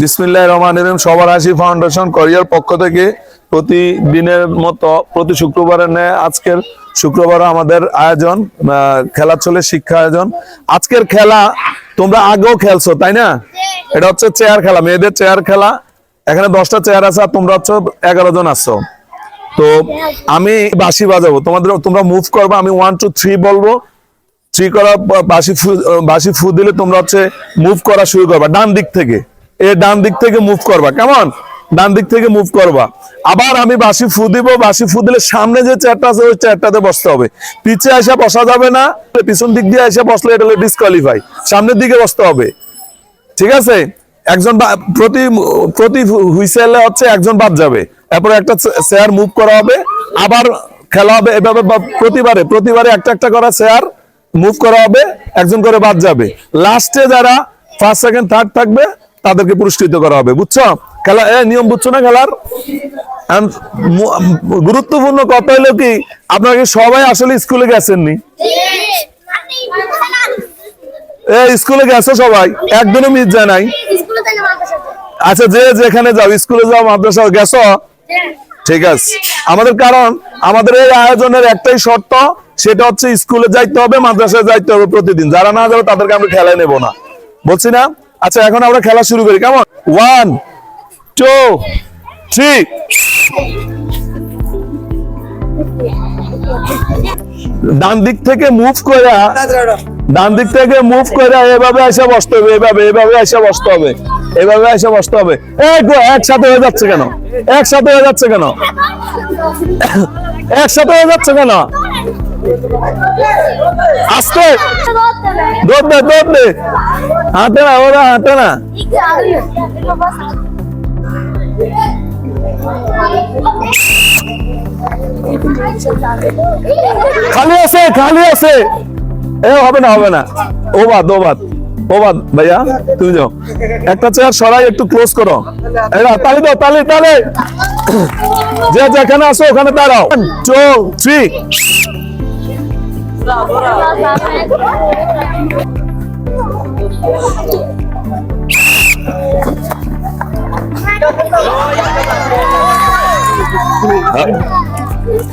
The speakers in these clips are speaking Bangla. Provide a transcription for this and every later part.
বিসমিল্লাহ রহমান রহিম। সবার হাসি ফাউন্ডেশন করিয়ার পক্ষ থেকে প্রতিদিনের মতো প্রতি শুক্রবারের ন্যায় আজকের শুক্রবার আমাদের আয়োজন খেলা চলে শিক্ষা আয়োজন। আজকের খেলা তোমরা আগেও খেলছো তাই না? এটা হচ্ছে চেয়ার খেলা মেয়েদের চেয়ার খেলা। এখানে দশটা চেয়ার আছে আর তোমরা হচ্ছে এগারো জন আছো। তো আমি বাঁশি বাজাবো। তোমাদের তোমরা মুভ করবে আমি ওয়ান টু থ্রি বলব। থ্রি করা বা- বাঁশি ফু বাঁশি ফু দিলে তোমরা হচ্ছে মুভ করা শুরু করবা ডান দিক থেকে। এ ডান দিক থেকে মুভ করবা, কেমন? ডান দিক থেকে মুভ করবা। আবার আমি বাসি ফু দিব বাসি ফু দিলে সামনে যে চেয়ারটা আছে, ওই চেয়ারটাতে বসতে হবে। পিছে এসে বসা যাবে না, পিছন দিক দিয়ে এসে বসলে এটা হলো ডিসকোয়ালিফাই সামনের দিকে বসতে হবে। ঠিক আছে? একজন প্রতি প্রতি হুইসেলে হচ্ছে একজন বাদ যাবে। এরপর একটা চেয়ার মুভ করা হবে। আবার খেলা হবে এভাবে প্রতিবারে প্রতিবারে একটা একটা করা চেয়ার মুভ করা হবে, একজন করে বাদ যাবে। লাস্টে যারা ফার্স্ট সেকেন্ড থার্ড থাকবে তাদেরকে পুরস্কৃত করা হবে, বুঝছ? খেলা, এ, নিয়ম বুঝছ না খেলার? গুরুত্বপূর্ণ কথা হলো কি আপনারা কি সবাই আসলে স্কুলে গেছেননি। স্কুলে গেছো সবাই? একদিনও মিস যায় নাই? আচ্ছা যে যেখানে যাও, স্কুলে যাও মাদ্রাসা গেছো? ঠিক আছে। আমাদের কারণ, আমাদের এই আয়োজনের একটাই শর্ত, সেটা হচ্ছে স্কুলে যাইতে হবে, মাদ্রাসায় যাইতে হবে প্রতিদিন। যারা না যাবে, তাদেরকে আমরা খেলায় নেব না। বলছি না? আচ্ছা এখন আমরা খেলা শুরু করি, কেমন? ওয়ান টু থ্রি ডান দিক থেকে মুভ করে ডান দিক থেকে মুভ করে এভাবে এসে বসতে হবে, এভাবে এভাবে এসে বসতে হবে, এভাবে এসে বসতে হবে। একসাথে হয়ে যাচ্ছে কেন? একসাথে হয়ে যাচ্ছে কেন? একসাথে হয়ে যাচ্ছে কেন? আস্তে। দৌড় দে দৌড় দে ওরা হাঁটে না খালি আছে খালি আছে। এ, হবে না হবে না। ও বাদ ও বাদ ও বাদ, ভাইয়া, তুমি যাও। একটা চেয়ার সরাই, একটু ক্লোজ করো। এরা তালি দাও, তালি তালি। যে যেখানে আসো, ওখানে দাঁড়াও। টু থ্রি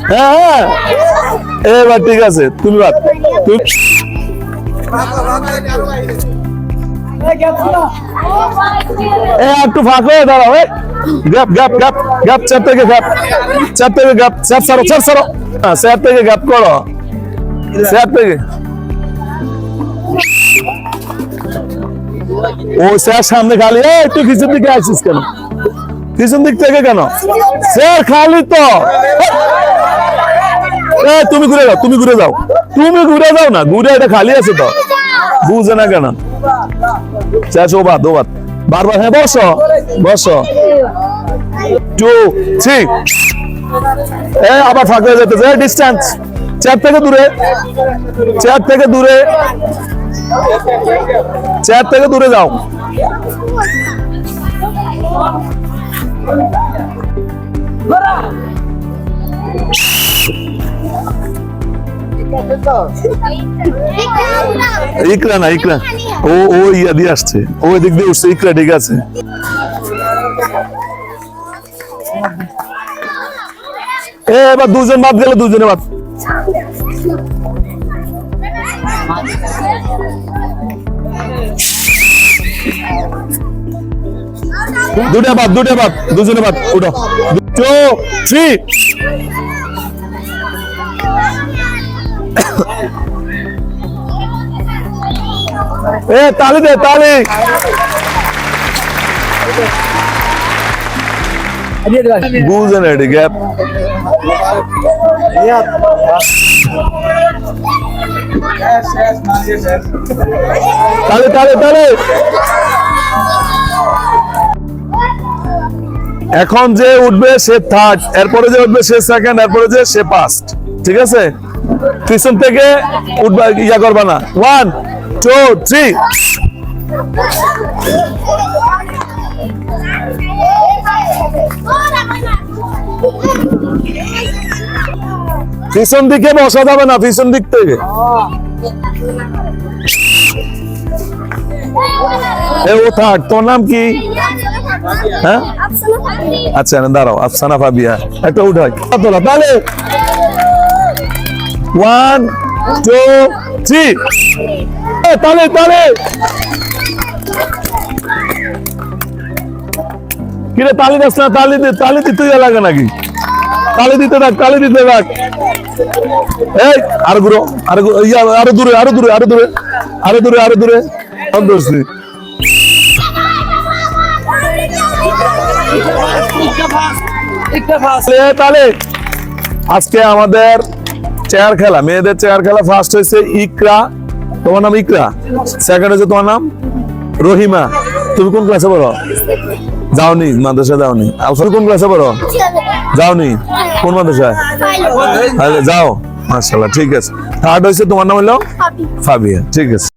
হ্যাঁ হ্যাঁ এবার ঠিক আছে তুমি বাদ তুমি এ একটু ফাঁক হয়ে দাঁড়াও এ গ্যাপ গ্যাপ গ্যাপ গ্যাপ চার থেকে গ্যাপ চার থেকে গ্যাপ চার সারো চার সারো হ্যাঁ চার থেকে গ্যাপ করো চার থেকে ও স্যার, সামনে খালি। একটু পিছন দিকে আসিস কেন? পিছন দিক থেকে কেন? স্যার, খালি তো। তুমি ঘুরে যাও, তুমি ঘুরে যাও। তুমি ঘুরে যাও না, ঘুরে এটা খালি আছে তো। বুঝে না কেন? শেষ ও বাদ ও বাদ বারবার হ্যাঁ বসো বসো। টু থ্রি এ, আবার ফাঁকা হয়ে যেতেছে। ডিস্টেন্স চেয়ার থেকে দূরে। চেয়ার থেকে দূরে। চেয়ার থেকে দূরে যাও। ইকরা না, ইকরা। ও ও ইয়া দিয়ে আসছে। ও এদিক দিয়ে উঠছে, ইকরা ঠিক আছে। এবার দুজন বাদ গেলে দুজনে বাদ। দুটা বাদ দুটা বাদ দুজনে বাদ উঠো। টু থ্রি এ তালি দে তালি। গ্যাপ। এখন যে উঠবে, সে থার্ড এরপরে যে উঠবে, সে সেকেন্ড এরপরে যে সে ফার্স্ট ঠিক আছে? পিছন থেকে উঠবা, ইয়া করবা না। ওয়ান টু থ্রি পিছন দিকে বসা যাবে না, পিছন দিক থেকে। ও তোর নাম কি? হ্যাঁ? আচ্ছা দাঁড়াও তাহলে। তালে তালে। কিরে তালি দাস না তালি দে তালি দিতে লাগে নাকি? তালি দিতে থাক তালি দিতে থাক। এই আরও ঘুরো আরও ইয়া, আরও দূরে আরও দূরে আরও দূরে আরও দূরে আরও দূরে। সন্তোষী তাহলে আজকে আমাদের চেয়ার খেলা মেয়েদের চেয়ার খেলা ফার্স্ট হয়েছে ইকরা। তোমার নাম ইকরা? সেকেন্ড হয়েছে তোমার নাম রহিমা। তুমি কোন ক্লাসে পড়ো? যাওনি মাদ্রাসা যাওনি। আলফার কোন ক্লাসে পড়ো? যাওনি? কোন মাদ্রাসায়? যাও। মাশাআল্লাহ ঠিক আছে। থার্ড হয়েছে তোমার নাম হলো ফাবি ফাবিয়া ঠিক আছে।